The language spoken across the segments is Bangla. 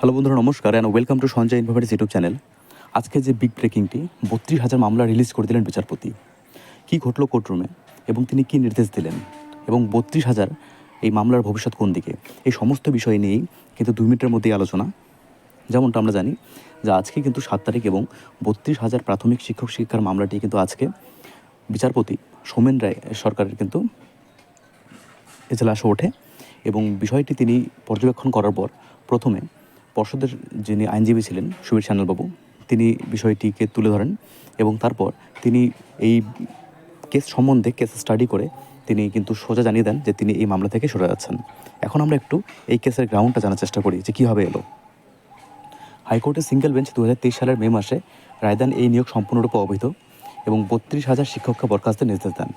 হ্যালো বন্ধুরা, নমস্কার and welcome to Sanjay informative YouTube channel আজকে যে বিগ ব্রেকিংটি বত্রিশ হাজার মামলা রিলিজ করে দিলেন বিচারপতি। কী ঘটলো কোর্টরুমে এবং তিনি কী নির্দেশ দিলেন? এবং বত্রিশ হাজার এই মামলার ভবিষ্যৎ কোন দিকে? এই সমস্ত বিষয় নিয়েই কিন্তু দুই মিনিটের মধ্যেই আলোচনা। যেমনটা আমরা জানি যে আজকে কিন্তু সাত তারিখ এবং বত্রিশ হাজার প্রাথমিক শিক্ষক শিক্ষার মামলাটি কিন্তু আজকে বিচারপতি সোমেন রায় সরকারের কিন্তু এজলাসে ওঠে এবং বিষয়টি তিনি পর্যবেক্ষণ করার পর প্রথমে পর্ষদের যিনি আইনজীবী ছিলেন সুবীর সান্যালবাবু, তিনি বিষয়টিকে তুলে ধরেন এবং তারপর তিনি এই কেস সম্বন্ধে কেস স্টাডি করে তিনি কিন্তু সোজা জানিয়ে দেন যে তিনি এই মামলা থেকে সরে যাচ্ছেন। এখন আমরা একটু এই কেসের গ্রাউন্ডটা জানার চেষ্টা করি যে কীভাবে এলো। হাইকোর্টের সিঙ্গেল বেঞ্চ দু হাজার তেইশ সালের মে মাসে রায়দান এই নিয়োগ সম্পূর্ণরূপে অবৈধ এবং বত্রিশ হাজার শিক্ষককে বরখাস্তের নির্দেশ দেন।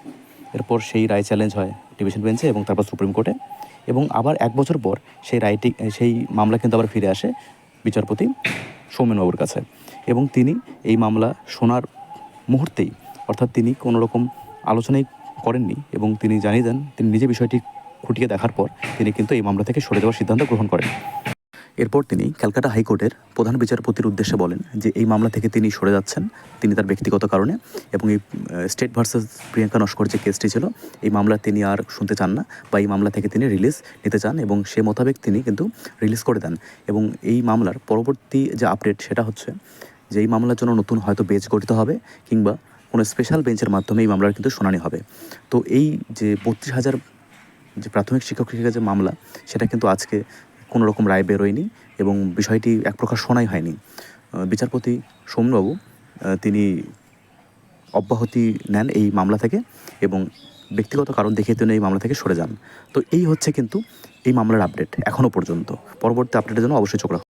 এরপর সেই রায় চ্যালেঞ্জ হয় ডিভিশন বেঞ্চে এবং তারপর সুপ্রিম কোর্টে। এবং আবার এক বছর পর সেই রায়টি সেই মামলা কিন্তু আবার ফিরে আসে বিচারপতি সৌমেনবাবুর কাছে। এবং তিনি এই মামলা শোনার মুহূর্তেই, অর্থাৎ তিনি কোনো রকম আলোচনাই করেননি এবং তিনি জানিয়ে দেন, তিনি নিজে বিষয়টি খুঁটিয়ে দেখার পর তিনি কিন্তু এই মামলা থেকে সরে যাওয়ার সিদ্ধান্ত গ্রহণ করেন। এরপর তিনি ক্যালকাটা হাইকোর্টের প্রধান বিচারপতির উদ্দেশ্যে বলেন যে এই মামলা থেকে তিনি সরে যাচ্ছেন, তিনি তার ব্যক্তিগত কারণে এবং এই স্টেট ভার্সেস প্রিয়াঙ্কা নস্কর যে কেসটি ছিল, এই মামলা তিনি আর শুনতে চান না বা এই মামলা থেকে তিনি রিলিজ নিতে চান এবং সে মোতাবেক তিনি কিন্তু রিলিজ করে দেন। এবং এই মামলার পরবর্তী যে আপডেট সেটা হচ্ছে যে এই মামলার জন্য নতুন হয়তো বেঞ্চ গঠিত হবে কিংবা কোনো স্পেশাল বেঞ্চের মাধ্যমে এই মামলার কিন্তু শুনানি হবে। তো এই যে বত্রিশ হাজার যে প্রাথমিক শিক্ষক শিক্ষিকা যে মামলা, সেটা কিন্তু আজকে কোনো রকম রায় বেরোয়নি এবং বিষয়টি এক প্রকার শোনাই হয়নি। বিচারপতি সোমবাবু তিনি অব্যাহতি নেন এই মামলা থেকে এবং ব্যক্তিগত কারণ দেখিয়ে তিনি এই মামলা থেকে সরে যান। তো এই হচ্ছে কিন্তু এই মামলার আপডেট এখনও পর্যন্ত। পরবর্তী আপডেটের জন্য অবশ্যই চোখ রাখুন।